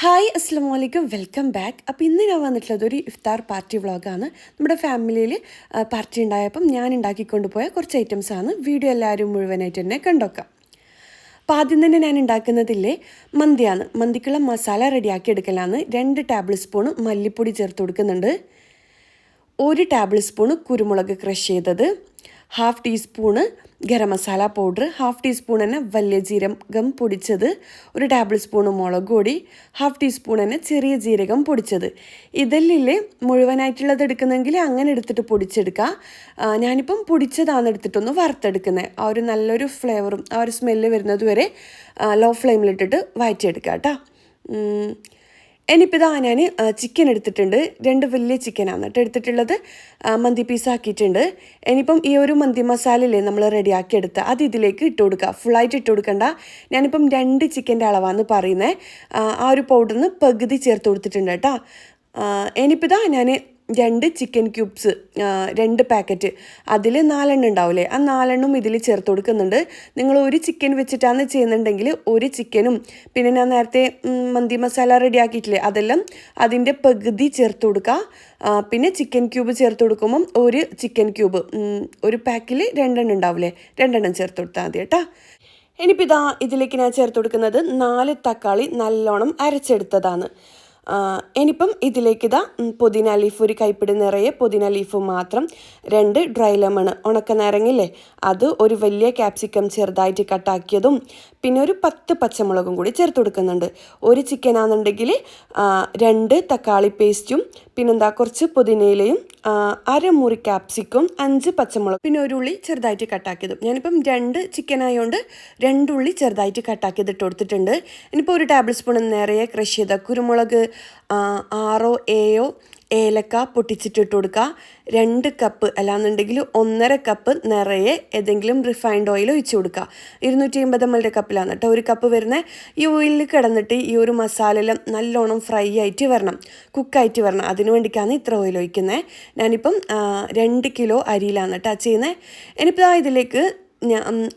Hi അസ്സാം വലൈക്കും welcome back അപ്പോൾ ഇന്ന് ഞാൻ വന്നിട്ടുള്ളത് ഒരു ഇഫ്താർ പാർട്ടി വ്ളോഗാണ്. നമ്മുടെ ഫാമിലിയിൽ പാർട്ടി ഉണ്ടായപ്പം ഞാൻ ഉണ്ടാക്കിക്കൊണ്ട് പോയ കുറച്ച് ഐറ്റംസ് ആണ്. വീഡിയോ എല്ലാവരും മുഴുവനായിട്ട് തന്നെ കണ്ടോക്കാം. അപ്പോൾ ആദ്യം തന്നെ ഞാൻ ഉണ്ടാക്കുന്നതില്ലേ മന്തിയാണ്. മന്തിക്കുള്ള മസാല റെഡിയാക്കി എടുക്കലാണ്. രണ്ട് ടേബിൾ സ്പൂൺ മല്ലിപ്പൊടി ചേർത്ത് കൊടുക്കുന്നുണ്ട്. ഒരു ടേബിൾ സ്പൂണ് കുരുമുളക് ക്രഷ് ചെയ്തത്. Half teaspoon garam masala powder half teaspoon തന്നെ വലിയ ജീരകം പൊടിച്ചത് ഒരു ടേബിൾ സ്പൂൺ മുളക് പൊടി ഹാഫ് ടീസ്പൂൺ തന്നെ ചെറിയ ജീരകം പൊടിച്ചത്. ഇതല്ലേ മുഴുവനായിട്ടുള്ളത് എടുക്കുന്നെങ്കിൽ അങ്ങനെ എടുത്തിട്ട് പൊടിച്ചെടുക്കുക ഞാനിപ്പം പൊടിച്ചതാണ് എടുത്തിട്ടൊന്ന് വറുത്തെടുക്കുന്നത് ആ ഒരു നല്ലൊരു ഫ്ലേവറും ആ ഒരു സ്മെല്ല് വരുന്നത് വരെ ലോ ഫ്ലെയിമിലിട്ടിട്ട് വഴറ്റിയെടുക്കുക കേട്ടോ. ഇനിയിപ്പോൾ ഞാൻ ചിക്കൻ എടുത്തിട്ടുണ്ട്. രണ്ട് വലിയ ചിക്കനാണ് കേട്ടോ എടുത്തിട്ടുള്ളത്. മന്തി പീസ് ആക്കിയിട്ടുണ്ട്. ഇനിയിപ്പം ഈ ഒരു മന്തി മസാലയില്ലേ നമ്മൾ റെഡിയാക്കി എടുത്ത് അത് ഇതിലേക്ക് ഇട്ട് കൊടുക്കുക. ഫുള്ളായിട്ട് ഇട്ട് കൊടുക്കണ്ട. ഞാനിപ്പം രണ്ട് ചിക്കന്റെ അളവാന്ന് പറയുന്നത് ആ ഒരു പൗഡറിന് പകുതി ചേർത്ത് കൊടുത്തിട്ടുണ്ട് കേട്ടോ. ഇനിയിപ്പോൾ ഇതാ ഞാൻ രണ്ട് ചിക്കൻ ക്യൂബ്സ് രണ്ട് പാക്കറ്റ് അതിൽ നാലെണ്ണം ഉണ്ടാവില്ലേ ആ നാലെണ്ണം ഇതിൽ ചേർത്ത് കൊടുക്കുന്നുണ്ട്. നിങ്ങൾ ഒരു ചിക്കൻ വെച്ചിട്ടാണ് ചെയ്യുന്നുണ്ടെങ്കിൽ ഒരു ചിക്കനും പിന്നെ ഞാൻ നേരത്തെ മന്തി മസാല റെഡി ആക്കിയിട്ടില്ലേ? അതെല്ലാം അതിന്റെ പകുതി ചേർത്ത് കൊടുക്കുക. പിന്നെ ചിക്കൻ ക്യൂബ് ചേർത്ത് കൊടുക്കുമ്പം ഒരു ചിക്കൻ ക്യൂബ് ഒരു പാക്കിൽ രണ്ടെണ്ണം ഉണ്ടാവില്ലേ? രണ്ടെണ്ണം ചേർത്ത് കൊടുത്താൽ മതി കേട്ടോ. ഇനിയിപ്പോൾ ഇതാ ഇതിലേക്ക് ഞാൻ ചേർത്ത് കൊടുക്കുന്നത് നാല് തക്കാളി നല്ലോണം അരച്ചെടുത്തതാണ്. ഇനിയിപ്പം ഇതിലേക്ക് ഇതാ പുതിന ലീഫ് ഒരു കൈപ്പിടി നിറയെ പുതിന ലീഫ് മാത്രം രണ്ട് ഡ്രൈ ലെമൺ ഉണക്ക നാരങ്ങില്ലേ അത് ഒരു വലിയ ക്യാപ്സിക്കം ചെറുതായിട്ട് കട്ടാക്കിയതും പിന്നെ ഒരു പത്ത് പച്ചമുളകും കൂടി ചേർത്ത് കൊടുക്കുന്നുണ്ട്. ഒരു ചിക്കൻ ആണെന്നുണ്ടെങ്കിൽ രണ്ട് തക്കാളി പേസ്റ്റും പിന്നെന്താ കുറച്ച് പുതിനയിലയും അരമുറി ക്യാപ്സിക്കും അഞ്ച് പച്ചമുളക് പിന്നെ ഒരു ഉള്ളി ചെറുതായിട്ട് കട്ടാക്കിയതും ഞാനിപ്പം രണ്ട് ചിക്കൻ ആയതുകൊണ്ട് രണ്ട് ഉള്ളി ചെറുതായിട്ട് കട്ടാക്കിയത് ഇട്ട് കൊടുത്തിട്ടുണ്ട്. ഇനിയിപ്പോൾ ഒരു ടേബിൾ സ്പൂൺ നിറയെ ക്രഷ് ചെയ്ത കുരുമുളക് ആറോ ഏയോ ഏലക്ക പൊട്ടിച്ചിട്ട് ഇട്ട് കൊടുക്കുക രണ്ട് കപ്പ് അല്ലാന്നുണ്ടെങ്കിൽ ഒന്നര കപ്പ് നിറയെ ഏതെങ്കിലും റിഫൈൻഡ് ഓയിൽ ഒഴിച്ചു കൊടുക്കുക ഇരുന്നൂറ്റി അമ്പത് എം എല്ലിന്റെ കപ്പിലാണ് കേട്ടോ ഒരു കപ്പ് വരുന്ന. ഈ ഓയിലിൽ കിടന്നിട്ട് ഈ ഒരു മസാലയെല്ലാം നല്ലോണം ഫ്രൈ ആയിട്ട് വരണം. കുക്കായിട്ട് വരണം. അതിന് വേണ്ടിയിട്ടാണ് ഇത്ര ഓയിൽ ഒഴിക്കുന്നത് ഞാനിപ്പം രണ്ട് കിലോ അരിയിലാണ് കേട്ടോ ചെയ്യുന്നത് ഇനിയിപ്പോൾ ഇതിലേക്ക്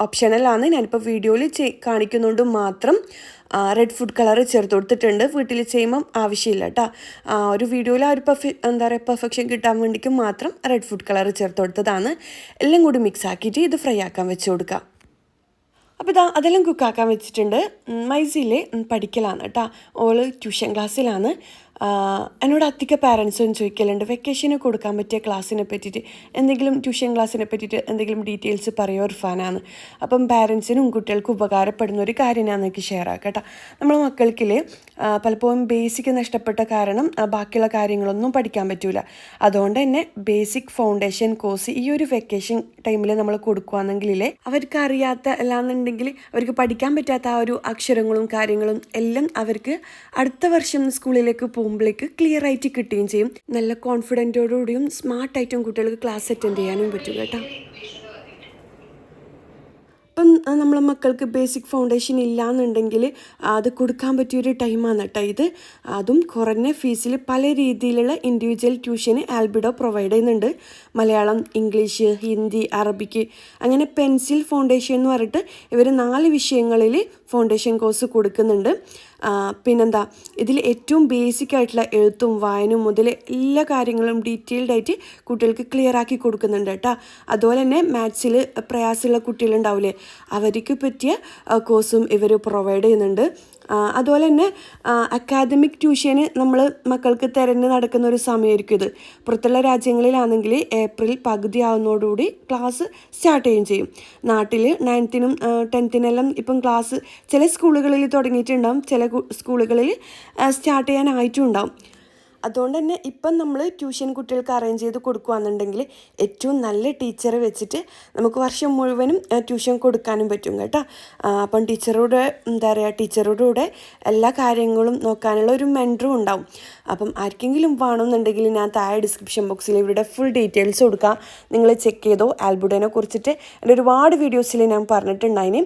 ഓപ്ഷണലാണ് ഞാനിപ്പോൾ വീഡിയോയിൽ ചെയ് കാണിക്കുന്നതുകൊണ്ട് മാത്രം റെഡ് ഫുഡ് കളർ ചേർത്ത് കൊടുത്തിട്ടുണ്ട്. വീട്ടിൽ ചെയ്യുമ്പം ആവശ്യമില്ല കേട്ടോ ഒരു വീഡിയോയിൽ ആ ഒരു പെർഫെ എന്താ പറയുക പെർഫെക്ഷൻ കിട്ടാൻ വേണ്ടിക്ക് മാത്രം റെഡ് ഫുഡ് കളർ ചേർത്ത് കൊടുത്തതാണ്. എല്ലാം കൂടി മിക്സ് ആക്കിയിട്ട് ഇത് ഫ്രൈ ആക്കാൻ വെച്ച് കൊടുക്കുക അപ്പോൾ ഇതാ അതെല്ലാം കുക്കാക്കാൻ വെച്ചിട്ടുണ്ട്. മൈസിലെ പഠിക്കലാണ് കേട്ടോ ഓൾ ട്യൂഷൻ ക്ലാസ്സിലാണ് എന്നോട് അധിക പാരൻസും ചോദിക്കലുണ്ട്. വെക്കേഷന് കൊടുക്കാൻ പറ്റിയ ക്ലാസ്സിനെ പറ്റിയിട്ട് എന്തെങ്കിലും ട്യൂഷൻ ക്ലാസ്സിനെ പറ്റിയിട്ട് എന്തെങ്കിലും ഡീറ്റെയിൽസ് പറയുമോ ഇർഫാനാണ് അപ്പം പാരൻസിനും കുട്ടികൾക്കും ഉപകാരപ്പെടുന്ന ഒരു കാര്യം ഞാൻ ഷെയർ ആക്കാം കേട്ടോ. നമ്മൾ മക്കൾക്കിൽ പലപ്പോഴും ബേസിക് നഷ്ടപ്പെട്ട കാരണം ബാക്കിയുള്ള കാര്യങ്ങളൊന്നും പഠിക്കാൻ പറ്റൂല. അതുകൊണ്ട് തന്നെ ബേസിക് ഫൗണ്ടേഷൻ കോഴ്സ് ഈ ഒരു വെക്കേഷൻ ടൈമിൽ നമ്മൾ കൊടുക്കുകയാണെങ്കിലേ അവർക്ക് അറിയാത്ത അല്ലാന്നുണ്ടെങ്കിൽ അവർക്ക് പഠിക്കാൻ പറ്റാത്ത ആ ഒരു അക്ഷരങ്ങളും കാര്യങ്ങളും എല്ലാം അവർക്ക് അടുത്ത വർഷം സ്കൂളിലേക്ക് പോകുമ്പോഴേക്ക് ക്ലിയർ ആയിട്ട് കിട്ടുകയും ചെയ്യും. നല്ല കോൺഫിഡന്റോടുകൂടിയും സ്മാർട്ടായിട്ടും കുട്ടികൾക്ക് ക്ലാസ് അറ്റൻഡ് ചെയ്യാനും പറ്റും കേട്ടോ. ഇപ്പം നമ്മളെ മക്കൾക്ക് ബേസിക് ഫൗണ്ടേഷൻ ഇല്ലാന്നുണ്ടെങ്കിൽ അത് കൊടുക്കാൻ പറ്റിയൊരു ടൈമാണ് കേട്ടോ ഇത്. അതും കുറഞ്ഞ ഫീസിൽ പല രീതിയിലുള്ള ഇൻഡിവിജ്വൽ ട്യൂഷന് ആൽബിഡോ പ്രൊവൈഡ് ചെയ്യുന്നുണ്ട്. മലയാളം ഇംഗ്ലീഷ് ഹിന്ദി അറബിക്ക് അങ്ങനെ പെൻസിൽ ഫൗണ്ടേഷൻ എന്ന് പറഞ്ഞിട്ട് ഇവർ നാല് വിഷയങ്ങളിൽ ഫൗണ്ടേഷൻ കോഴ്സ് കൊടുക്കുന്നുണ്ട്. പിന്നെന്താ ഇതിൽ ഏറ്റവും ബേസിക് ആയിട്ടുള്ള എഴുത്തും വായനയും മുതൽ എല്ലാ കാര്യങ്ങളും ഡീറ്റെയിൽഡ് ആയിട്ട് കുട്ടികൾക്ക് ക്ലിയർ ആക്കി കൊടുക്കുന്നുണ്ട് കേട്ടോ. അതുപോലെ തന്നെ മാത്സിൽ പ്രയാസമുള്ള കുട്ടികളുണ്ടാവില്ലേ അവർക്ക് പറ്റിയ കോഴ്സും ഇവർ പ്രൊവൈഡ് ചെയ്യുന്നുണ്ട്. അതുപോലെ തന്നെ അക്കാദമിക് ട്യൂഷന് നമ്മൾ മക്കൾക്ക് തിരഞ്ഞ് നടക്കുന്ന ഒരു സമയമായിരിക്കും ഇത്. പുറത്തുള്ള രാജ്യങ്ങളിലാണെങ്കിൽ ഏപ്രിൽ പകുതി ആവുന്നതോടുകൂടി ക്ലാസ് സ്റ്റാർട്ട് ചെയ്യുകയും ചെയ്യും. നാട്ടിൽ നയൻത്തിനും ടെൻത്തിനെല്ലാം ഇപ്പം ക്ലാസ് ചില സ്കൂളുകളിൽ തുടങ്ങിയിട്ടുണ്ടാവും ചില സ്കൂളുകളിൽ സ്റ്റാർട്ട് ചെയ്യാനായിട്ടും ഉണ്ടാവും അതുകൊണ്ട് തന്നെ ഇപ്പം നമ്മൾ ട്യൂഷൻ കുട്ടികൾക്ക് അറേഞ്ച് ചെയ്ത് കൊടുക്കുകയാണെന്നുണ്ടെങ്കിൽ ഏറ്റവും നല്ല ടീച്ചറെ വെച്ചിട്ട് നമുക്ക് വർഷം മുഴുവനും ട്യൂഷൻ കൊടുക്കാനും പറ്റും കേട്ടോ. അപ്പം ടീച്ചറോട് എന്താ പറയുക ടീച്ചറോട് കൂടെ എല്ലാ കാര്യങ്ങളും നോക്കാനുള്ള ഒരു മെന്ററും ഉണ്ടാവും. അപ്പം ആർക്കെങ്കിലും വേണമെന്നുണ്ടെങ്കിൽ ഞാൻ താഴെ ഡിസ്ക്രിപ്ഷൻ ബോക്സിൽ ഇവരുടെ ഫുൾ ഡീറ്റെയിൽസ് കൊടുക്കാം. നിങ്ങൾ ചെക്ക് ചെയ്തോ ആൽബുഡനെ കുറിച്ചിട്ട്. എന്റെ ഒരുപാട് വീഡിയോസിൽ ഞാൻ പറഞ്ഞിട്ടുണ്ടായിന്.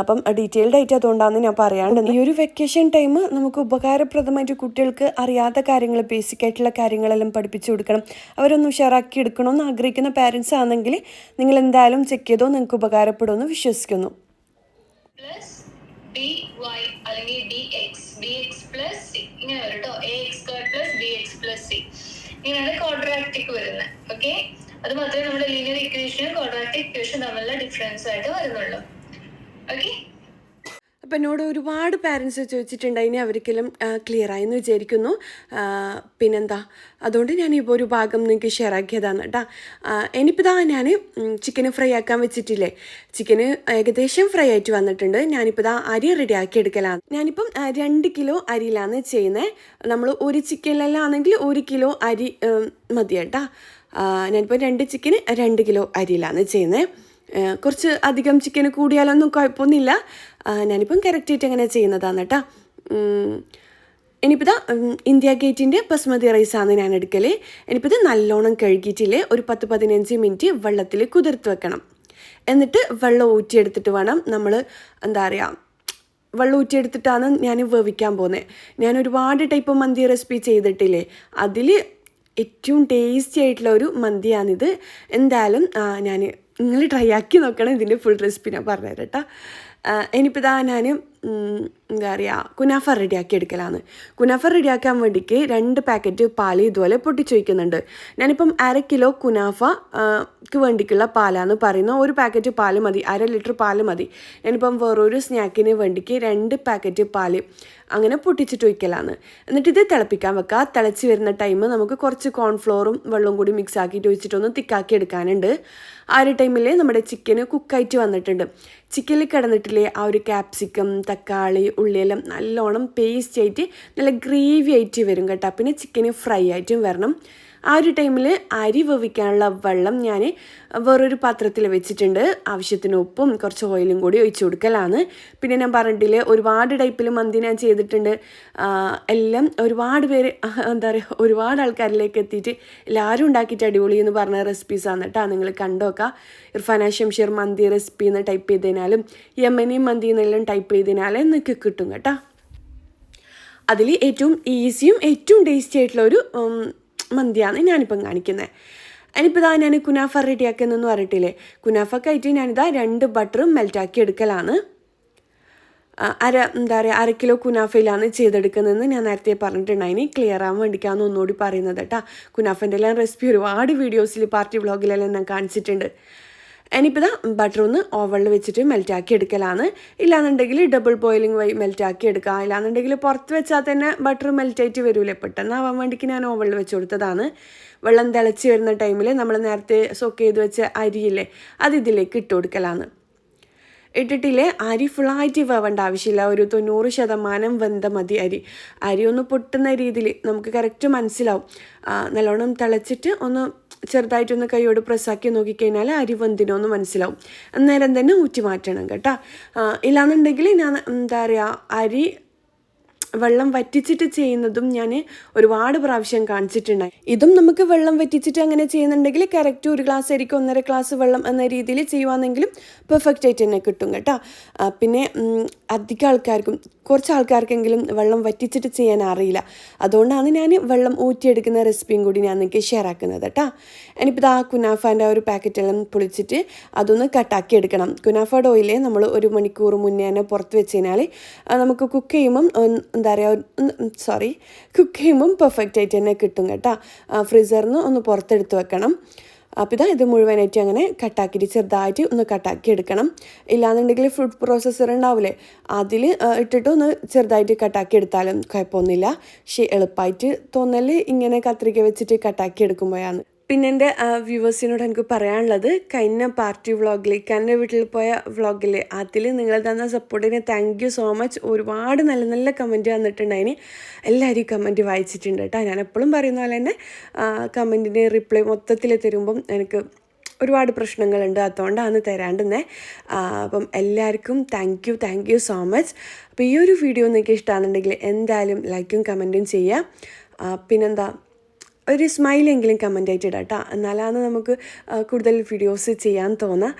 അപ്പം ഡീറ്റെയിൽഡ് ആയിട്ട് അതുകൊണ്ടാണ് ഞാൻ പറയാണ്ട് ഈ ഒരു വെക്കേഷൻ ടൈം നമുക്ക് ഉപകാരപ്രദമായിട്ട് കുട്ടികൾക്ക് അറിയാത്ത കാര്യങ്ങൾ ബേസിക് ആയിട്ടുള്ള കാര്യങ്ങളെല്ലാം പഠിപ്പിച്ചു കൊടുക്കണം. അവരൊന്ന് ഉഷാറാക്കി എടുക്കണമെന്ന് ആഗ്രഹിക്കുന്ന പാരൻസ് ആണെങ്കിൽ നിങ്ങൾ എന്തായാലും ചെക്ക് ചെയ്തോ നിങ്ങൾക്ക് ഉപകാരപ്പെടുമെന്ന് വിശ്വസിക്കുന്നു. പ്ലസ് ഡി വൈ അല്ലെങ്കിൽ D X X plus C A X square plus D X plus C quadratic അത് മാത്രമേ നമ്മുടെ ലീനിയർ ഇക്വേഷനും ക്വാഡ്രാറ്റിക് ഇക്വേഷനും തമ്മിലുള്ള ഡിഫറൻസ് ആയിട്ട് വരുന്നുള്ളൂ. ഓക്കെ അപ്പം എന്നോട് ഒരുപാട് പാരൻസ് ചോദിച്ചിട്ടുണ്ട് അതിനെ അവർക്കെല്ലാം ക്ലിയർ ആയെന്ന് വിചാരിക്കുന്നു. പിന്നെന്താ? അതുകൊണ്ട് ഞാൻ ഇപ്പോൾ ഒരു ഭാഗം നിങ്ങൾക്ക് ഷെയർ ആക്കിയതാണ് കേട്ടോ ഇനിയിപ്പോൾ ഇതാ ഞാൻ ചിക്കന് ഫ്രൈ ആക്കാൻ വെച്ചിട്ടില്ലേ? ചിക്കന് ഏകദേശം ഫ്രൈ ആയിട്ട് വന്നിട്ടുണ്ട്. ഞാനിപ്പോൾ ഇതാ അരി റെഡി ആക്കി എടുക്കലാണ്. ഞാനിപ്പം രണ്ട് കിലോ അരിയിലാണ് ചെയ്യുന്നത് നമ്മൾ ഒരു ചിക്കനിലെല്ലാം ആണെങ്കിൽ ഒരു കിലോ അരി മതി കേട്ടോ ഞാനിപ്പോൾ രണ്ട് ചിക്കന് രണ്ട് കിലോ അരിയിലാണ് ചെയ്യുന്നത് കുറച്ച് അധികം ചിക്കൻ കൂടിയാലൊന്നും കുഴപ്പമൊന്നുമില്ല. ഞാനിപ്പം കറക്റ്റായിട്ട് അങ്ങനെ ചെയ്യുന്നതാണ് കേട്ടോ. ഇനിയിപ്പോൾ ഇന്ത്യ ഗേറ്റിന്റെ ബസ്മതി റൈസാണ് ഞാൻ എടുക്കൽ ഇനിയിപ്പോൾ ഇത് നല്ലോണം കഴുകിയിട്ടില്ലേ ഒരു പത്ത് പതിനഞ്ച് മിനിറ്റ് വെള്ളത്തിൽ കുതിർത്ത് വെക്കണം. എന്നിട്ട് വെള്ളം ഊറ്റിയെടുത്തിട്ട് വേണം നമ്മൾ എന്താ പറയുക വെള്ളം ഊറ്റിയെടുത്തിട്ടാണ് ഞാൻ വേവിക്കാൻ പോകുന്നത് ഞാൻ ഒരുപാട് ടൈപ്പ് മന്തി റെസിപ്പി ചെയ്തിട്ടില്ലേ അതിൽ ഏറ്റവും ടേസ്റ്റി ആയിട്ടുള്ള ഒരു മന്തിയാണിത്. എന്തായാലും ഞാൻ നിങ്ങൾ ട്രൈ ആക്കി നോക്കണം ഇതിന്റെ ഫുൾ റെസിപ്പി ഞാൻ പറഞ്ഞുതരാം കേട്ടോ ഇനിയിപ്പോൾ ഇതാ ഞാൻ എന്താ പറയുക കുനാഫ റെഡിയാക്കി എടുക്കലാണ് കുനാഫ റെഡിയാക്കാൻ വേണ്ടിക്ക് രണ്ട് പാക്കറ്റ് പാൽ ഇതുപോലെ പൊട്ടിച്ചു വയ്ക്കുന്നുണ്ട് ഞാനിപ്പം അര കിലോ കുനാഫക്ക് വേണ്ടിക്കുള്ള പാലാന്ന് പറയുന്നത് ഒരു പാക്കറ്റ് പാൽ മതി അര ലിറ്റർ പാൽ മതി. ഞാനിപ്പം വേറൊരു സ്നാക്കിന് വേണ്ടിക്ക് രണ്ട് പാക്കറ്റ് പാൽ അങ്ങനെ പൊട്ടിച്ചിട്ട് വയ്ക്കലാണ് എന്നിട്ട് ഇത് തിളപ്പിക്കാൻ വെക്കുക തിളച്ച് വരുന്ന ടൈം നമുക്ക് കുറച്ച് കോൺഫ്ലോറും വെള്ളവും കൂടി മിക്സ് ആക്കിയിട്ട് ഒഴിച്ചിട്ടൊന്ന് തിക്കാക്കി എടുക്കാനുണ്ട്. ആ ഒരു ടൈമിൽ നമ്മുടെ ചിക്കന് കുക്കായിട്ട് വന്നിട്ടുണ്ട്. ചിക്കനിൽ കിടന്നിട്ടില്ലേ ആ ഒരു ക്യാപ്സിക്കം തക്കാളി ഉള്ളിയെല്ലാം നല്ലോണം പേസ്റ്റ് ആയിട്ട് നല്ല ഗ്രേവി ആയിട്ട് വരും കേട്ടോ. പിന്നെ ചിക്കന് ഫ്രൈ ആയിട്ടും വരണം. ആ ഒരു ടൈമിൽ അരി വേവിക്കാനുള്ള വെള്ളം ഞാൻ വേറൊരു പാത്രത്തിൽ വെച്ചിട്ടുണ്ട്. ആവശ്യത്തിന് ഉപ്പും കുറച്ച് ഓയിലും കൂടി ഒഴിച്ചു കൊടുക്കലാണ്. പിന്നെ ഞാൻ പറഞ്ഞിട്ടില്ലേ ഒരുപാട് ടൈപ്പിൽ മന്തി ഞാൻ ചെയ്തിട്ടുണ്ട്. എല്ലാം ഒരുപാട് പേര് എന്താ പറയുക ഒരുപാട് ആൾക്കാരിലേക്ക് എത്തിയിട്ട് എല്ലാവരും ഉണ്ടാക്കിയിട്ട് അടിപൊളി എന്ന് പറഞ്ഞ റെസിപ്പീസാണ് കേട്ടോ നിങ്ങൾ കണ്ടോക്കാം ഇർഫാന ഷംഷീർ മന്തി റെസിപ്പി എന്ന് ടൈപ്പ് ചെയ്തതിനാലും യമനി മന്തി എന്നെല്ലാം ടൈപ്പ് ചെയ്തതിനാലും നിങ്ങൾക്ക് കിട്ടും കേട്ടോ. അതിൽ ഏറ്റവും ഈസിയും ഏറ്റവും ടേസ്റ്റി ആയിട്ടുള്ള ഒരു മന്തിയാണ് ഞാനിപ്പം കാണിക്കുന്നത് അതിനിപ്പോൾ ഇതാ ഞാൻ കുനാഫ റെഡിയാക്കുന്നതെന്ന് പറഞ്ഞിട്ടില്ലേ കുനാഫക്കായിട്ട് ഞാനിതാ രണ്ട് ബട്ടറും മെൽറ്റാക്കി എടുക്കലാണ്. അര എന്താ പറയുക അര കിലോ കുനാഫയിലാണ് ചെയ്തെടുക്കുന്നതെന്ന് ഞാൻ നേരത്തെ പറഞ്ഞിട്ടുണ്ടായിനി ക്ലിയർ ആവാൻ വേണ്ടിയിട്ടാണ് ഒന്നുകൂടി പറയുന്നത് കേട്ടോ. കുനാഫന്റെ എല്ലാം റെസിപ്പി ഒരുപാട് വീഡിയോസിൽ പാർട്ടി വ്ളോഗിലെല്ലാം ഞാൻ കാണിച്ചിട്ടുണ്ട്. ഇനിയിപ്പോൾ ഇതാ ബട്ടർ ഒന്ന് ഓവണിൽ വെച്ചിട്ട് മെൽറ്റാക്കി എടുക്കലാണ്. ഇല്ലാന്നുണ്ടെങ്കിൽ ഡബിൾ ബോയിലിംഗ് വഴി മെൽറ്റാക്കി എടുക്കാം. ഇല്ലാന്നുണ്ടെങ്കിൽ പുറത്ത് വെച്ചാൽ തന്നെ ബട്ടർ മെൽറ്റായിട്ട് വരൂലേ. പെട്ടെന്ന് ആവാൻ വേണ്ടിക്ക് ഞാൻ ഓവണിൽ വെച്ച് കൊടുത്തതാണ്. വെള്ളം തിളച്ച് വരുന്ന ടൈമിൽ നമ്മൾ നേരത്തെ സോക്ക് ചെയ്ത് വെച്ച അരിയില്ലേ അത് ഇതിലേക്ക് ഇട്ട് കൊടുക്കലാണ്. ഇട്ടിട്ടില്ലേ? അരി ഫുള്ളായിട്ട് വേവേണ്ട ആവശ്യമില്ല. ഒരു തൊണ്ണൂറ് ശതമാനം വെന്ത മതി അരി. അരി ഒന്ന് പൊട്ടുന്ന രീതിയിൽ നമുക്ക് കറക്റ്റ് മനസ്സിലാവും. നല്ലോണം തിളച്ചിട്ട് ഒന്ന് ചെറുതായിട്ടൊന്ന് കൈയോട് പ്രസ്സാക്കി നോക്കിക്കഴിഞ്ഞാൽ അരി വെന്തിനോന്ന് മനസ്സിലാവും. അന്നേരം തന്നെ ഊറ്റി മാറ്റണം കേട്ടോ. ഇല്ലാന്നുണ്ടെങ്കിൽ ഞാൻ എന്താ പറയുക അരി വെള്ളം വറ്റിച്ചിട്ട് ചെയ്യുന്നതും ഞാൻ ഒരുപാട് പ്രാവശ്യം കാണിച്ചിട്ടുണ്ടായി ഇതും നമുക്ക് വെള്ളം വറ്റിച്ചിട്ട് അങ്ങനെ ചെയ്യുന്നുണ്ടെങ്കിൽ കറക്റ്റ് ഒരു ഗ്ലാസ് ആയിരിക്കും ഒന്നര ഗ്ലാസ് വെള്ളം എന്ന രീതിയിൽ ചെയ്യുവാണെങ്കിലും പെർഫെക്റ്റ് ആയിട്ട് തന്നെ കിട്ടും കേട്ടോ. പിന്നെ അധിക ആൾക്കാർക്കും കുറച്ച് ആൾക്കാർക്കെങ്കിലും വെള്ളം വറ്റിച്ചിട്ട് ചെയ്യാൻ അറിയില്ല. അതുകൊണ്ടാണ് ഞാൻ വെള്ളം ഊറ്റിയെടുക്കുന്ന റെസിപ്പിയും കൂടി ഞാൻ നിങ്ങൾക്ക് ഷെയർ ആക്കുന്നത് കേട്ടോ. ഇനിയിപ്പോൾ ഇതാ കുനാഫാന്റെ ആ ഒരു പാക്കറ്റെല്ലാം പൊളിച്ചിട്ട് അതൊന്ന് കട്ടാക്കി എടുക്കണം. കുനാഫ ഓയിലെ നമ്മൾ ഒരു മണിക്കൂർ മുന്നേ തന്നെ പുറത്ത് വെച്ച് കഴിഞ്ഞാൽ നമുക്ക് കുക്ക് ചെയ്യുമ്പം എന്താ പറയുക സോറി കുക്ക് ചെയ്യുമ്പം പെർഫെക്റ്റ് ആയിട്ട് തന്നെ കിട്ടും കേട്ടോ. ഫ്രീസറിൽ നിന്ന് ഒന്ന് പുറത്തെടുത്ത് വെക്കണം. അപ്പോൾ ഇതാ ഇത് മുഴുവനായിട്ട് അങ്ങനെ കട്ടാക്കിയിട്ട് ചെറുതായിട്ട് ഒന്ന് കട്ടാക്കി എടുക്കണം. ഇല്ലാന്നുണ്ടെങ്കിൽ ഫുഡ് പ്രോസസ്സർ ഉണ്ടാവില്ലേ അതിൽ ഇട്ടിട്ട് ഒന്ന് ചെറുതായിട്ട് കട്ടാക്കി എടുത്താലും കുഴപ്പമൊന്നുമില്ല. പക്ഷേ എളുപ്പമായിട്ട് തോന്നൽ ഇങ്ങനെ കത്രിക വെച്ചിട്ട് കട്ടാക്കി എടുക്കുമ്പോഴാണ്. പിന്നെ എന്റെ വ്യൂവേഴ്സിനോട് എനിക്ക് പറയാനുള്ളത് കഴിഞ്ഞ പാർട്ടി വ്ളോഗിൽ എന്റെ വീട്ടിൽ പോയ വ്ളോഗിൽ അതിൽ നിങ്ങൾ തന്ന സപ്പോർട്ടിന് താങ്ക് യു സോ മച്ച് ഒരുപാട് നല്ല നല്ല കമന്റ് വന്നിട്ടുണ്ടായിന്. എല്ലാവരും കമന്റ് വായിച്ചിട്ടുണ്ട് കേട്ടോ. ഞാൻ എപ്പോഴും പറയുന്ന പോലെ തന്നെ കമന്റിന് റിപ്ലൈ മൊത്തത്തിൽ തരുമ്പം എനിക്ക് ഒരുപാട് പ്രശ്നങ്ങളുണ്ട്. അതുകൊണ്ടാണ് തരാണ്ടുന്നേ. അപ്പം എല്ലാവർക്കും thank you thank you so much അപ്പോൾ ഈ ഒരു വീഡിയോ നിങ്ങൾക്ക് ഇഷ്ടമാണെന്നുണ്ടെങ്കിൽ എന്തായാലും ലൈക്കും കമന്റും ചെയ്യുക. പിന്നെന്താ? ഒരു സ്മൈലെങ്കിലും കമന്റ് ആയിട്ട് ഇടാം കേട്ടോ എന്നാലാണ് നമുക്ക് കൂടുതൽ വീഡിയോസ് ചെയ്യാൻ തോന്നുക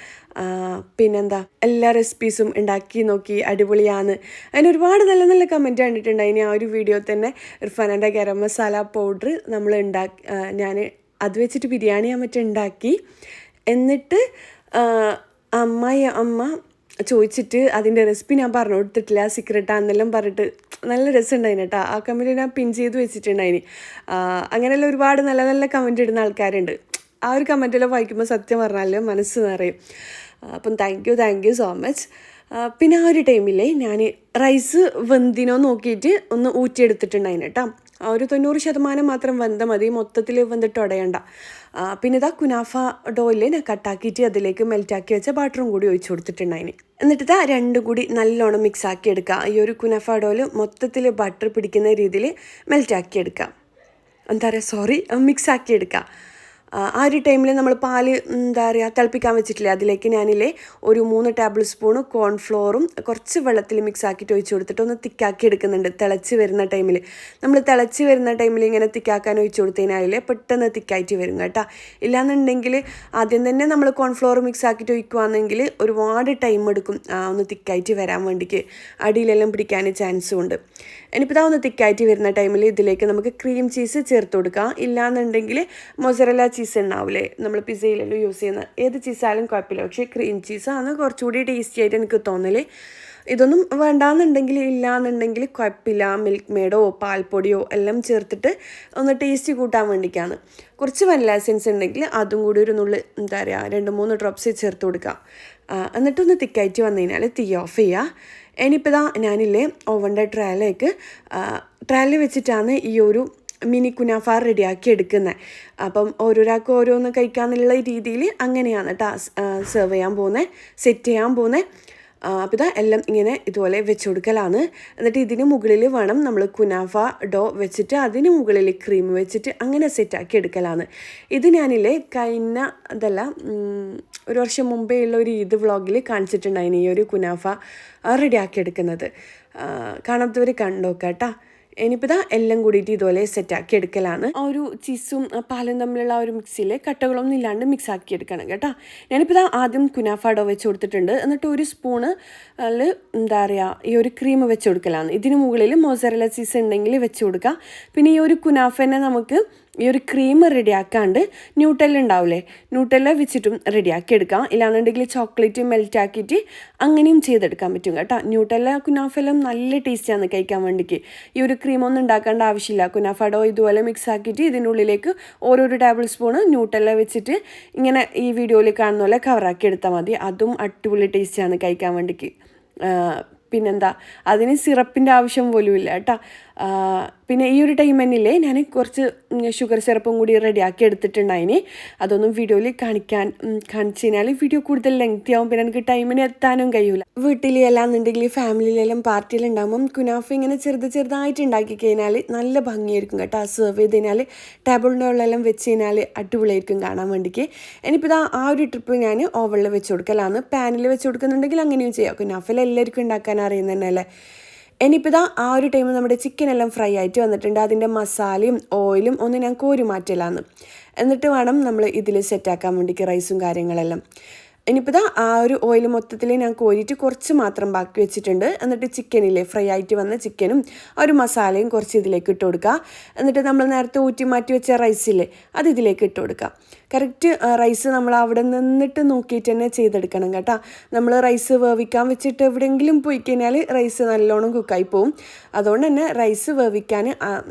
പിന്നെന്താ എല്ലാ റെസിപ്പീസും ഉണ്ടാക്കി നോക്കി അടിപൊളിയാണ്. അതിന് ഒരുപാട് നല്ല നല്ല കമന്റ് കണ്ടിട്ടുണ്ട്. അതിന് ആ ഒരു വീഡിയോ തന്നെ ഇർഫാനന്റെ ഗരം മസാല പൗഡർ നമ്മൾ ഉണ്ടാക്കി ഞാൻ അത് വെച്ചിട്ട് ബിരിയാണി ഞാൻ മറ്റും എന്നിട്ട് ആ, അമ്മായി അമ്മ ചോദിച്ചിട്ട് അതിന്റെ റെസിപ്പി ഞാൻ പറഞ്ഞു കൊടുത്തിട്ടില്ല സീക്രട്ടാന്നെല്ലാം പറഞ്ഞിട്ട് നല്ല രസമുണ്ടായിന് കേട്ടോ ആ കമന്റ് ഞാൻ പിൻ ചെയ്ത് വെച്ചിട്ടുണ്ടായിന്. അങ്ങനെയുള്ള ഒരുപാട് നല്ല നല്ല കമന്റ് ഇടുന്ന ആൾക്കാരുണ്ട്. ആ ഒരു കമന്റെല്ലാം വായിക്കുമ്പോൾ സത്യം പറഞ്ഞാൽ മനസ്സ് നിറയും. അപ്പം thank you thank you so much പിന്നെ ആ ഒരു ടൈമിൽ ഞാൻ റൈസ് വെന്തിനോ നോക്കിയിട്ട് ഒന്ന് ഊറ്റിയെടുത്തിട്ടുണ്ടായിന് കേട്ടോ ഒരു തൊണ്ണൂറ് ശതമാനം മാത്രം വെന്ത മതി. മൊത്തത്തിൽ വെന്തിട്ട് ഉടയണ്ട പിന്നെ ഇതാ കുനാഫ ഡോയിൽ ഞാൻ കട്ടാക്കിയിട്ട് അതിലേക്ക് മെൽറ്റാക്കി വെച്ച ബട്ടറും കൂടി ഒഴിച്ചു കൊടുത്തിട്ടുണ്ടായിന് എന്നിട്ട് ഇതാ രണ്ടും കൂടി നല്ലോണം മിക്സ് ആക്കി എടുക്കുക ഈ ഒരു കുനാഫ ഡോയിൽ മൊത്തത്തിൽ ബട്ടർ പിടിക്കുന്ന രീതിയിൽ മെൽറ്റാക്കി എടുക്കുക എന്താ പറയുക സോറി മിക്സ് ആക്കി എടുക്കുക ആ ഒരു ടൈമിൽ നമ്മൾ പാൽ എന്താ പറയുക തിളപ്പിക്കാൻ വെച്ചിട്ടില്ലേ? അതിലേക്ക് ഞാനില്ലേ ഒരു മൂന്ന് ടേബിൾ സ്പൂണ് കോൺഫ്ലോറും കുറച്ച് വെള്ളത്തിൽ മിക്സ് ആക്കിയിട്ട് ഒഴിച്ച് കൊടുത്തിട്ട് ഒന്ന് തിക്കാക്കി എടുക്കുന്നുണ്ട് തിളച്ച് വരുന്ന ടൈമിൽ നമ്മൾ തിളച്ച് വരുന്ന ടൈമിൽ ഇങ്ങനെ തിക്കാക്കാൻ ഒഴിച്ച് കൊടുത്തതിനായില്ലേ പെട്ടെന്ന് തിക്കായിട്ട് വരും കേട്ടോ. ഇല്ലാന്നുണ്ടെങ്കിൽ ആദ്യം തന്നെ നമ്മൾ കോൺഫ്ലോർ മിക്സ് ആക്കിയിട്ട് ഒഴിക്കുകയാണെങ്കിൽ ഒരുപാട് ടൈം എടുക്കും ഒന്ന് തിക്കായിട്ട് വരാൻ വേണ്ടിക്ക്. അടിയിലെല്ലാം പിടിക്കാൻ ചാൻസും ഉണ്ട്. ഇനിയിപ്പോൾ ഒന്ന് തിക്കായിട്ട് വരുന്ന ടൈമിൽ ഇതിലേക്ക് നമുക്ക് ക്രീം ചീസ് ചേർത്ത് കൊടുക്കാം. ഇല്ലാന്നുണ്ടെങ്കിൽ മൊസറല ചീസ് ഉണ്ടാവില്ലേ നമ്മൾ പിസയിലെല്ലാം യൂസ് ചെയ്യുന്ന. ഏത് ചീസായാലും കുഴപ്പമില്ല. പക്ഷേ ക്രീം ചീസാണ് കുറച്ചുകൂടി ടേസ്റ്റി ആയിട്ട് എനിക്ക് തോന്നൽ. ഇതൊന്നും വേണ്ടാന്നുണ്ടെങ്കിൽ ഇല്ലാന്നുണ്ടെങ്കിൽ കുഴപ്പമില്ല. മിൽക്ക് മേഡോ പാൽപ്പൊടിയോ എല്ലാം ചേർത്തിട്ട് ഒന്ന് ടേസ്റ്റ് കൂട്ടാൻ വേണ്ടിയിട്ടാണ് കുറച്ച് വനില എസൻസ് ഉണ്ടെങ്കിൽ അതും കൂടി ഒരു നുള്ളി എന്താ പറയുക രണ്ട് മൂന്ന് ഡ്രോപ്സ് ചേർത്ത് കൊടുക്കാം എന്നിട്ടൊന്ന് തിക്കായിട്ട് വന്നു കഴിഞ്ഞാൽ തീ ഓഫ് ചെയ്യുക. ഇനിയിപ്പോൾ ഇതാ ഞാനില്ലേ ഓവന്റെ ട്രയലേക്ക് ട്രയലിൽ വെച്ചിട്ടാണ് ഈ ഒരു മിനി കുനാഫ റെഡിയാക്കി എടുക്കുന്നത് അപ്പം ഓരോരാൾക്ക് ഓരോന്ന് കഴിക്കാന്നുള്ള രീതിയിൽ അങ്ങനെയാണ് കേട്ടോ സെർവ് ചെയ്യാൻ പോകുന്നത് സെറ്റ് ചെയ്യാൻ പോകുന്നത് അപ്പോൾ ഇതാ എല്ലാം ഇങ്ങനെ ഇതുപോലെ വെച്ച് കൊടുക്കലാണ്. എന്നിട്ട് ഇതിന് മുകളിൽ വേണം നമ്മൾ കുനാഫ ഡോ വെച്ചിട്ട് അതിന് മുകളിൽ ക്രീം വെച്ചിട്ട് അങ്ങനെ സെറ്റാക്കി എടുക്കലാണ്. ഇത് ഞാനില്ലേ കഴിഞ്ഞ അതല്ല ഒരു വർഷം മുമ്പേ ഉള്ള ഒരു ഈദ് വ്ളോഗിൽ കാണിച്ചിട്ടുണ്ടായിന് ഈ ഒരു കുനാഫ റെഡിയാക്കി എടുക്കുന്നത്. കാണാത്തവർ കണ്ടോക്കാം കേട്ടോ ഇനിയിപ്പോൾ ഇതാ എല്ലാം കൂടിയിട്ട് ഇതുപോലെ സെറ്റാക്കി എടുക്കലാണ്. ആ ഒരു ചീസും പാലും തമ്മിലുള്ള ആ ഒരു മിക്സിയിൽ കട്ടകളൊന്നും ഇല്ലാണ്ട് മിക്സ് ആക്കി എടുക്കണം കേട്ടോ. ഞാനിപ്പോൾ ഇതാ ആദ്യം കുനാഫാഡോ വെച്ച് കൊടുത്തിട്ടുണ്ട്. എന്നിട്ട് ഒരു സ്പൂണ് എന്താ പറയുക ഈ ഒരു ക്രീം വെച്ച് കൊടുക്കലാണ്. ഇതിന് മുകളിൽ മോസറല ചീസ് ഉണ്ടെങ്കിൽ വെച്ച് കൊടുക്കുക പിന്നെ ഈ ഒരു കുനാഫനെ നമുക്ക് ഈ ഒരു ക്രീം റെഡിയാക്കാണ്ട് ന്യൂട്ടെല്ല ഉണ്ടാവില്ലേ ന്യൂട്ടെല്ല വെച്ചിട്ടും റെഡിയാക്കി എടുക്കാം. ഇല്ലാന്നുണ്ടെങ്കിൽ ചോക്ലേറ്റ് മെൽറ്റ് ആക്കിയിട്ട് അങ്ങനെയും ചെയ്തെടുക്കാൻ പറ്റും കേട്ടോ. ന്യൂട്ടെല്ല കുനാഫെല്ലാം നല്ല ടേസ്റ്റിയാണ് കഴിക്കാൻ വേണ്ടിക്ക്. ഈ ഒരു ക്രീം ഒന്നും ഉണ്ടാക്കേണ്ട ആവശ്യമില്ല. കുനാഫടോ ഇതുപോലെ മിക്സ് ആക്കിയിട്ട് ഇതിന്റെ ഉള്ളിലേക്ക് ഓരോരോ ടേബിൾ സ്പൂണ് ന്യൂട്ടെല്ല വെച്ചിട്ട് ഇങ്ങനെ ഈ വീഡിയോയിൽ കാണുന്ന പോലെ കവറാക്കി എടുത്താൽ മതി. അതും അടിപൊളി ടേസ്റ്റിയാണ് കഴിക്കാൻ വേണ്ടിക്ക്. പിന്നെന്താ? അതിന് സിറപ്പിന്റെ ആവശ്യം പോലും ഇല്ല കേട്ടോ. പിന്നെ ഈ ഒരു ടൈം തന്നെയില്ലേ ഞാൻ കുറച്ച് ഷുഗർ സിറപ്പും കൂടി റെഡിയാക്കി എടുത്തിട്ടുണ്ടായിന്. അതൊന്നും വീഡിയോയിൽ കാണിക്കാൻ കാണിച്ചു കഴിഞ്ഞാൽ വീഡിയോ കൂടുതൽ ലെങ്തി ആവും. പിന്നെ എനിക്ക് ടൈമിന് എത്താനും കഴിയൂല. വീട്ടിലെല്ലാം എന്നുണ്ടെങ്കിൽ ഫാമിലിയിലെല്ലാം പാർട്ടിയിലുണ്ടാകുമ്പം കുനാഫ് ഇങ്ങനെ ചെറുത് ചെറുതായിട്ട് ഉണ്ടാക്കി കഴിഞ്ഞാൽ നല്ല ഭംഗിയായിരിക്കും കേട്ടോ. സെർവ് ചെയ്ത് കഴിഞ്ഞാൽ ടേബിളിന്റെ ഉള്ളിലെല്ലാം വെച്ച് കഴിഞ്ഞാൽ അടിപൊളിയായിരിക്കും കാണാൻ വേണ്ടിക്ക്. ഇനിയിപ്പോൾ ഇതാ ആ ഒരു ട്രിപ്പ് ഞാൻ ഓവനിൽ വെച്ച് കൊടുക്കലാണ്. പാനിൽ വെച്ച് കൊടുക്കുന്നുണ്ടെങ്കിൽ അങ്ങനെയും ചെയ്യാം. കുനാഫിൽ എല്ലാവർക്കും ഉണ്ടാക്കാൻ അറിയുന്നതന്നെ തന്നെയല്ലേ ഇനിയിപ്പോൾ ഇതാ ആ ഒരു ടൈമിൽ നമ്മുടെ ചിക്കൻ എല്ലാം ഫ്രൈ ആയിട്ട് വന്നിട്ടുണ്ട്. അതിന്റെ മസാലയും ഓയിലും ഒന്ന് ഞാൻ കോരി മാറ്റലാണ് എന്നിട്ട് വേണം നമ്മൾ ഇതിൽ സെറ്റാക്കാൻ വേണ്ടിക്ക് റൈസും കാര്യങ്ങളെല്ലാം. ഇനിയിപ്പോൾ ആ ഒരു ഓയിൽ മൊത്തത്തിൽ ഞാൻ കോരിയിട്ട് കുറച്ച് മാത്രം ബാക്കി വെച്ചിട്ടുണ്ട്. എന്നിട്ട് ചിക്കനില്ലേ ഫ്രൈ ആയിട്ട് വന്ന ചിക്കനും ആ ഒരു മസാലയും കുറച്ച് ഇതിലേക്ക് ഇട്ട് കൊടുക്കുക എന്നിട്ട് നമ്മൾ നേരത്തെ ഊറ്റി മാറ്റി വെച്ച റൈസില്ലേ അത് ഇതിലേക്ക് ഇട്ട് കൊടുക്കുക കറക്റ്റ് റൈസ് നമ്മൾ അവിടെ നിന്നിട്ട് നോക്കിയിട്ട് തന്നെ ചെയ്തെടുക്കണം കേട്ടോ. നമ്മൾ റൈസ് വേവിക്കാൻ വെച്ചിട്ട് എവിടെയെങ്കിലും പോയി കഴിഞ്ഞാൽ റൈസ് നല്ലോണം കുക്കായി പോവും. അതുകൊണ്ട് തന്നെ റൈസ് വേവിക്കാൻ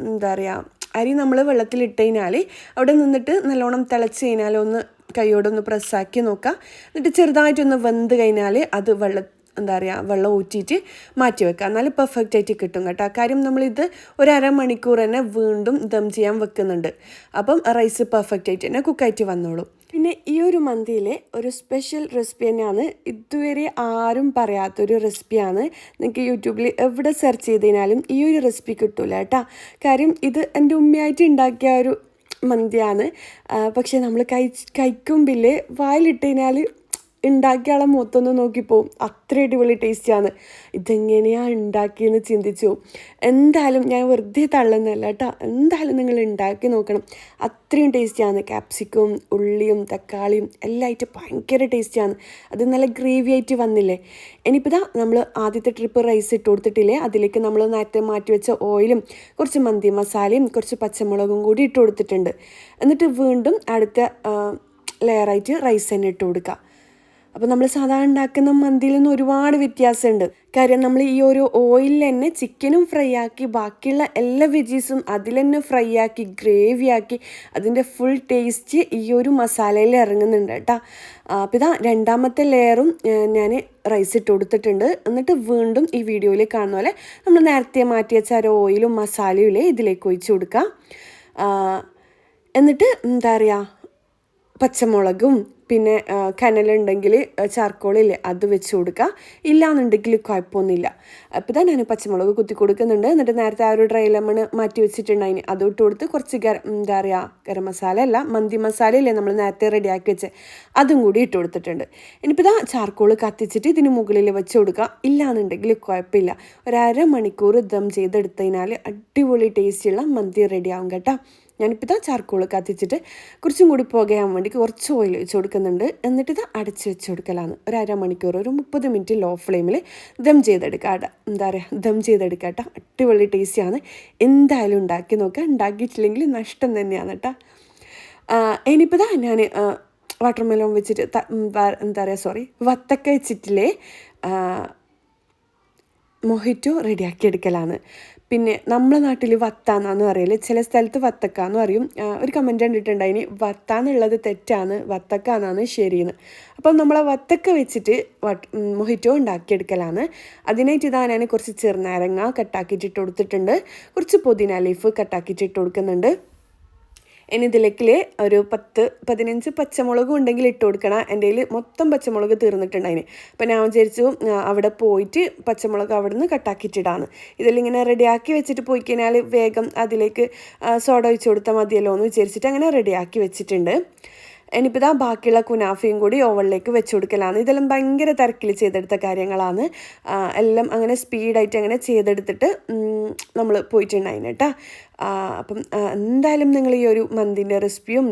എന്താ പറയുക അരി നമ്മൾ വെള്ളത്തിലിട്ട് കഴിഞ്ഞാൽ അവിടെ നിന്നിട്ട് നല്ലോണം തിളച്ച് കഴിഞ്ഞാൽ ഒന്ന് കൈയോടൊന്ന് പ്രസ്സാക്കി നോക്കുക എന്നിട്ട് ചെറുതായിട്ടൊന്ന് വെന്ത് കഴിഞ്ഞാൽ അത് വെള്ള എന്താ പറയുക വെള്ളം ഊറ്റിയിട്ട് മാറ്റി വെക്കുക എന്നാലും പെർഫെക്റ്റ് ആയിട്ട് കിട്ടും കേട്ടോ. കാര്യം നമ്മളിത് ഒരു അരമണിക്കൂർ തന്നെ വീണ്ടും ദം ചെയ്യാൻ വെക്കുന്നുണ്ട്. അപ്പം റൈസ് പെർഫെക്റ്റ് ആയിട്ട് തന്നെ കുക്കായിട്ട് വന്നോളും. പിന്നെ ഈ ഒരു മന്തിയിലെ ഒരു സ്പെഷ്യൽ റെസിപ്പി തന്നെയാണ്. ഇതുവരെ ആരും പറയാത്തൊരു റെസിപ്പിയാണ് നിങ്ങൾക്ക് യൂട്യൂബിൽ എവിടെ സെർച്ച് ചെയ്ത് കഴിഞ്ഞാലും ഈ ഒരു റെസിപ്പി കിട്ടൂല കേട്ടോ. കാര്യം ഇത് എന്റെ ഉമ്മയായിട്ട് ഉണ്ടാക്കിയ ഒരു മന്തിയാണ്. പക്ഷേ നമ്മൾ കഴി കഴിക്കുമ്പിൽ വായിലിട്ട് കഴിഞ്ഞാൽ ഉണ്ടാക്കിയ ആളെ മൊത്തൊന്ന് നോക്കിപ്പോവും അത്ര അടിപൊളി ടേസ്റ്റിയാണ് ഇതെങ്ങനെയാണ് ഉണ്ടാക്കിയെന്ന് ചിന്തിച്ചു. എന്തായാലും ഞാൻ വെറുതെ തള്ളുന്നല്ല കേട്ടോ. എന്തായാലും നിങ്ങൾ ഉണ്ടാക്കി നോക്കണം. അത്രയും ടേസ്റ്റിയാണ് ക്യാപ്സിക്കും ഉള്ളിയും തക്കാളിയും എല്ലാം ആയിട്ട് ഭയങ്കര ടേസ്റ്റിയാണ് അത് നല്ല ഗ്രേവി ആയിട്ട് വന്നില്ലേ? ഇനിയിപ്പോൾ ഇതാ നമ്മൾ ആദ്യത്തെ ട്രിപ്പ് റൈസ് ഇട്ട് കൊടുത്തിട്ടില്ലേ? അതിലേക്ക് നമ്മൾ നേരത്തെ മാറ്റി വെച്ച ഓയിലും കുറച്ച് മന്തി മസാലയും കുറച്ച് പച്ചമുളകും കൂടി ഇട്ട് കൊടുത്തിട്ടുണ്ട്. എന്നിട്ട് വീണ്ടും അടുത്ത ലെയറായിട്ട് റൈസ് തന്നെ ഇട്ട് കൊടുക്കുക അപ്പോൾ നമ്മൾ സാധാരണ ഉണ്ടാക്കുന്ന മന്തിയിൽ നിന്ന് ഒരുപാട് വ്യത്യാസമുണ്ട്. കാര്യം നമ്മൾ ഈ ഒരു ഓയിലിൽ തന്നെ ചിക്കനും ഫ്രൈ ആക്കി ബാക്കിയുള്ള എല്ലാ വെജീസും അതിൽ തന്നെ ഫ്രൈ ആക്കി ഗ്രേവി ആക്കി അതിന്റെ ഫുൾ ടേസ്റ്റ് ഈ ഒരു മസാലയിൽ ഇറങ്ങുന്നുണ്ട് കേട്ടോ. അപ്പോൾ ഇതാ രണ്ടാമത്തെ ലെയറും ഞാൻ റൈസ് ഇട്ട് കൊടുത്തിട്ടുണ്ട്. എന്നിട്ട് വീണ്ടും ഈ വീഡിയോയിൽ കാണുന്ന പോലെ നമ്മൾ നേരത്തെ മാറ്റി വെച്ച ഒരു ഓയിലും മസാലയും ഇതിലേക്ക് ഒഴിച്ചു കൊടുക്കാം. എന്നിട്ട് എന്താ പറയുക പച്ചമുളകും പിന്നെ കനലുണ്ടെങ്കിൽ ചാർക്കോളില്ലേ അത് വെച്ച് കൊടുക്കുക ഇല്ലാന്നുണ്ടെങ്കിൽ കുഴപ്പമൊന്നുമില്ല. അപ്പോൾ ഇതാ ഞാൻ പച്ചമുളക് കുത്തി കൊടുക്കുന്നുണ്ട്. എന്നിട്ട് നേരത്തെ ആ ഒരു ഡ്രൈ ലെമൺ മാറ്റി വെച്ചിട്ടുണ്ടായിന്. അത് ഇട്ട് കൊടുത്ത് കുറച്ച് ഗര എന്താ പറയുക ഗരം മസാല അല്ല മന്തി മസാല ഇല്ലേ നമ്മൾ നേരത്തെ റെഡിയാക്കി വെച്ച് അതും കൂടി ഇട്ട് കൊടുത്തിട്ടുണ്ട്. ഇനിയിപ്പോൾ ഇതാ ചാർക്കോൾ കത്തിച്ചിട്ട് ഇതിന് മുകളിൽ വെച്ച് കൊടുക്കുക ഇല്ലാന്നുണ്ടെങ്കിൽ കുഴപ്പമില്ല. ഒരര മണിക്കൂർ ദം ചെയ്തെടുത്തതിനാൽ അടിപൊളി ടേസ്റ്റുള്ള മന്തി റെഡിയാവും കേട്ടോ. ഞാനിപ്പോൾ ഇതാ ചാർക്കോൾ കത്തിച്ചിട്ട് കുറച്ചും കൂടി പുകയാൻ വേണ്ടി കുറച്ച് ഓയിൽ വെച്ച് കൊടുക്കുന്നുണ്ട്. എന്നിട്ട് ഇത് അടച്ച് വെച്ച് കൊടുക്കലാണ്. ഒരു അരമണിക്കൂർ ഒരു മുപ്പത് മിനിറ്റ് ലോ ഫ്ലെയിമിൽ ദം ചെയ്തെടുക്കാം അട എന്താ പറയുക ദം ചെയ്തെടുക്കുക കേട്ടോ. അടിപൊളി ടേസ്റ്റിയാണ് എന്തായാലും ഉണ്ടാക്കി നോക്കുക ഉണ്ടാക്കിയിട്ടില്ലെങ്കിൽ നഷ്ടം തന്നെയാണ് കേട്ടോ. ഇനിയിപ്പോൾ ഇതാ ഞാൻ വാട്ടർ മെലോൺ വെച്ചിട്ട് എന്താ പറയുക സോറി വത്തക്ക വെച്ചിട്ടില്ലേ മൊഹിറ്റോ റെഡിയാക്കി എടുക്കലാണ്. പിന്നെ നമ്മളെ നാട്ടിൽ വത്താന്നാന്ന് പറയൽ. ചില സ്ഥലത്ത് വത്തക്കാന്ന് പറയും. ആ, ഒരു കമന്റ് കണ്ടിട്ടുണ്ടായിനി വത്താന്നുള്ളത് തെറ്റാണ് വത്തക്കാന്നാണ് ശരിയെന്ന് അപ്പം നമ്മളെ വത്തക്ക വെച്ചിട്ട് മൊഹിറ്റോ ഉണ്ടാക്കിയെടുക്കലാണ്. അതിനായിട്ട് ഇതാ ഞാൻ കുറച്ച് ചെറുനാരങ്ങ കട്ടാക്കിയിട്ടിട്ട് കൊടുത്തിട്ടുണ്ട്. കുറച്ച് പുതിന ലീഫ് കട്ടാക്കിയിട്ടിട്ട് കൊടുക്കുന്നുണ്ട്. ഇനി ഇതിലേക്ക് ഒരു പത്ത് പതിനഞ്ച് പച്ചമുളകും ഉണ്ടെങ്കിൽ ഇട്ട് കൊടുക്കണം. എന്റെ കയ്യിൽ മൊത്തം പച്ചമുളക് തീർന്നിട്ടുണ്ടായിന് അപ്പം ഞാൻ വിചാരിച്ചു അവിടെ പോയിട്ട് പച്ചമുളക് അവിടെ നിന്ന് കട്ടാക്കിയിട്ടിടാണ് ഇതിലിങ്ങനെ റെഡിയാക്കി വെച്ചിട്ട് പോയി കഴിഞ്ഞാൽ വേഗം അതിലേക്ക് സോഡ ഒഴിച്ച് കൊടുത്താൽ മതിയല്ലോ എന്ന് വിചാരിച്ചിട്ട് അങ്ങനെ റെഡിയാക്കി വെച്ചിട്ടുണ്ട്. ഇനിയിപ്പോൾ ഇതാ ബാക്കിയുള്ള കുനാഫയും കൂടി ഓവനിലേക്ക് വെച്ച് കൊടുക്കലാണ്. ഇതെല്ലാം ഭയങ്കര തിരക്കിൽ ചെയ്തെടുത്ത കാര്യങ്ങളാണ്. എല്ലാം അങ്ങനെ സ്പീഡായിട്ട് അങ്ങനെ ചെയ്തെടുത്തിട്ട് നമ്മൾ പോയിട്ടുണ്ടായിന് കേട്ടോ. അപ്പം എന്തായാലും നിങ്ങൾ ഈ ഒരു മന്തിന്റെ റെസിപ്പിയും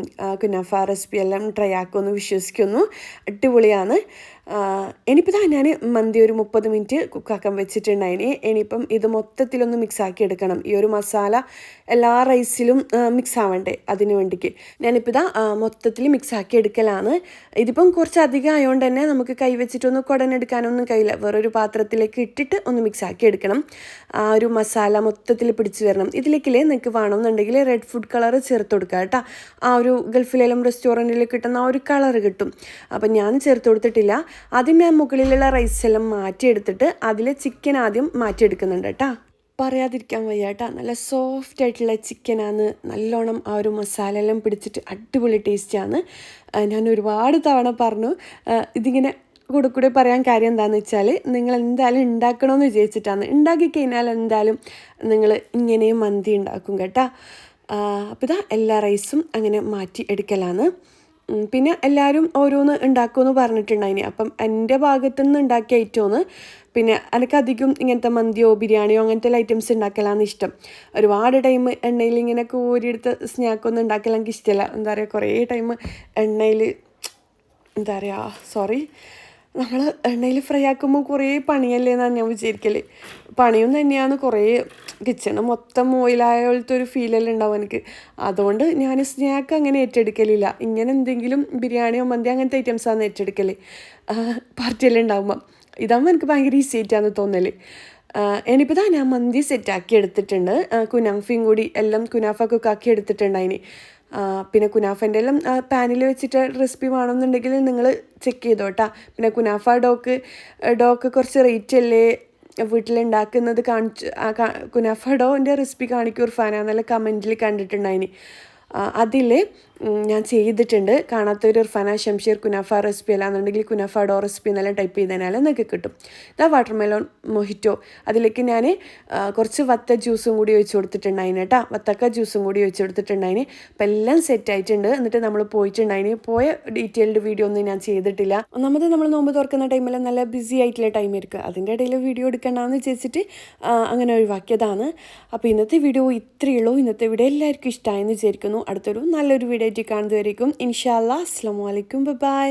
കുനാഫ റെസിപ്പി എല്ലാം ട്രൈ ആക്കുമെന്ന് വിശ്വസിക്കുന്നു. അടിപൊളിയാണ്. ഇനിയിപ്പോൾ ഞാൻ മന്തി ഒരു മുപ്പത് മിനിറ്റ് കുക്കാക്കാൻ വെച്ചിട്ടുണ്ടായിന്. ഇനിയിപ്പം ഇത് മൊത്തത്തിലൊന്ന് മിക്സ് ആക്കി എടുക്കണം. ഈ ഒരു മസാല എല്ലാ റൈസിലും മിക്സ് ആവണ്ടേ അതിന് വേണ്ടിക്ക്. ഞാനിപ്പോൾ ഇതാ മൊത്തത്തിൽ മിക്സ് ആക്കി എടുക്കലാണ്. ഇതിപ്പം കുറച്ച് അധികം ആയതുകൊണ്ട് തന്നെ നമുക്ക് കൈ വെച്ചിട്ടൊന്ന് കുടനെടുക്കാനൊന്നും കഴിയില്ല. വേറൊരു പാത്രത്തിലേക്ക് ഇട്ടിട്ട് ഒന്ന് മിക്സ് ആക്കി എടുക്കണം. ആ ഒരു മസാല മൊത്തത്തിൽ പിടിച്ച് വരണം. ഇതിലേക്കില്ലേ നിങ്ങൾക്ക് വേണമെന്നുണ്ടെങ്കിൽ റെഡ് ഫുഡ് കളർ ചേർത്ത് കൊടുക്കുക കേട്ടോ. ആ ഒരു ഗൾഫിലെല്ലാം റെസ്റ്റോറന്റിൽ കിട്ടുന്ന ആ ഒരു കളർ കിട്ടും. അപ്പം ഞാൻ ചേർത്ത് കൊടുത്തിട്ടില്ല. ആദ്യം ഞാൻ മുകളിലുള്ള റൈസ് എല്ലാം മാറ്റിയെടുത്തിട്ട് അതിൽ ചിക്കൻ ആദ്യം മാറ്റിയെടുക്കുന്നുണ്ട് കേട്ടോ. പറയാതിരിക്കാൻ വയ്യ കേട്ടോ. നല്ല സോഫ്റ്റ് ആയിട്ടുള്ള ചിക്കനാണ് നല്ലോണം ആ ഒരു മസാല എല്ലാം പിടിച്ചിട്ട് അടിപൊളി ടേസ്റ്റാണ് ഞാൻ ഒരുപാട് തവണ പറഞ്ഞു. ഇതിങ്ങനെ കൂടെ കൂടെ പറയാൻ കാര്യം എന്താണെന്ന് വെച്ചാൽ നിങ്ങൾ എന്തായാലും ഉണ്ടാക്കണമെന്ന് വിചാരിച്ചിട്ടാണ്. ഉണ്ടാക്കി കഴിഞ്ഞാൽ എന്തായാലും നിങ്ങൾ ഇങ്ങനെയും മന്തി ഉണ്ടാക്കും കേട്ടോ. അപ്പോൾ ഇതാ എല്ലാ റൈസും അങ്ങനെ മാറ്റി എടുക്കലാണ്. പിന്നെ എല്ലാവരും ഓരോന്ന് ഉണ്ടാക്കുമെന്ന് പറഞ്ഞിട്ടുണ്ടായിനി. അപ്പം എന്റെ ഭാഗത്തു നിന്ന് ഉണ്ടാക്കിയ ഐറ്റമാണ് പിന്നെ എനിക്ക് അധികം ഇങ്ങനത്തെ മന്തിയോ ബിരിയാണിയോ അങ്ങനത്തെ ഐറ്റംസ് ഉണ്ടാക്കലാണ് ഇഷ്ടം. ഒരുപാട് ടൈം എണ്ണയിൽ ഇങ്ങനെ കോരിയെടുത്ത സ്നാക്കൊന്നും ഉണ്ടാക്കൽ ഇഷ്ടമല്ല എന്താ പറയുക കുറേ ടൈം എണ്ണയിൽ എന്താ പറയുക സോറി നമ്മൾ എണ്ണയിൽ ഫ്രൈ ആക്കുമ്പോൾ കുറേ പണിയല്ലേ എന്നാണ് ഞാൻ വിചാരിക്കൽ പണിയും തന്നെയാണ് കുറേ കിച്ചണ് മൊത്തം ഓയിലായ പോലത്തെ ഒരു ഫീലെല്ലാം ഉണ്ടാവും എനിക്ക്. അതുകൊണ്ട് ഞാൻ സ്നാക്ക് അങ്ങനെ ഏറ്റെടുക്കലില്ല. ഇങ്ങനെ എന്തെങ്കിലും ബിരിയാണിയോ മന്തി അങ്ങനത്തെ ഐറ്റംസാണ് ഏറ്റെടുക്കൽ പാർട്ടിയെല്ലാം ഉണ്ടാകുമ്പം ഇതാകുമ്പോൾ എനിക്ക് ഭയങ്കര ഈസി ആയിട്ടാണ് തോന്നൽ ഇനിയിപ്പോൾ ഞാൻ മന്തി സെറ്റാക്കി എടുത്തിട്ടുണ്ട്. കുനാഫയും കൂടി എല്ലാം കുനാഫ കുക്കാക്കി എടുത്തിട്ടുണ്ടായിനി. ആ, പിന്നെ കുനാഫന്റെ എല്ലാം പാനിൽ വെച്ചിട്ട് റെസിപ്പി വേണമെന്നുണ്ടെങ്കിൽ നിങ്ങൾ ചെക്ക് ചെയ്തോ കേട്ടോ പിന്നെ കുനാഫ ഡോക്ക് ഡോക്ക് കുറച്ച് റേറ്റ് അല്ലേ? വീട്ടിലുണ്ടാക്കുന്നത് കാണിച്ച് കുനാഫ ഡോന്റെ റെസിപ്പി കാണിക്കും ഫാനാന്നല്ല കമന്റിൽ കണ്ടിട്ടുണ്ടായിനി. അതിൽ ഞാൻ ചെയ്തിട്ടുണ്ട്. കാണാത്തൊരു ഇർഫാന ഷംഷീർ കുനാഫ റെസിപ്പി അല്ലാന്നുണ്ടെങ്കിൽ കുനാഫ ഡോ റെസിപ്പി എന്നെല്ലാം ടൈപ്പ് ചെയ്താൽ നിങ്ങൾക്ക് കിട്ടും. ഇതാ വാട്ടർ മെലോൺ മൊഹിറ്റോ അതിലേക്ക് ഞാൻ കുറച്ച് വത്ത ജ്യൂസും കൂടി ഒഴിച്ച് കൊടുത്തിട്ടുണ്ടായിന് കേട്ടോ. വത്തക്ക ജ്യൂസും കൂടി ഒഴിച്ച് കൊടുത്തിട്ടുണ്ടായിന്. അപ്പം എല്ലാം സെറ്റ് ആയിട്ടുണ്ട്. എന്നിട്ട് നമ്മൾ പോയിട്ടുണ്ടായിന്. പോയ ഡീറ്റെയിൽഡ് വീഡിയോ ഒന്നും ഞാൻ ചെയ്തിട്ടില്ല. ഒന്നാമത് നമ്മൾ നോമ്പ് തുറക്കുന്ന ടൈമിൽ നല്ല ബിസി ആയിട്ടുള്ള ടൈം ഇരിക്കുക അതിന്റെ ഇടയിൽ വീഡിയോ എടുക്കണമെന്ന് വിചാരിച്ചിട്ട് അങ്ങനെ ഒഴിവാക്കിയതാണ്. അപ്പോൾ ഇന്നത്തെ വീഡിയോ ഇത്രയേ ഉള്ളൂ. ഇന്നത്തെ വീഡിയോ എല്ലാവർക്കും ഇഷ്ടമായെന്ന് വിചാരിക്കുന്നു. അടുത്തൊരു നല്ലൊരു വീഡിയോ ആയിട്ട് കാണുന്നതായിരിക്കും ഇൻഷാല്ലാ അസ്സാം വലൈക്കും ബൈ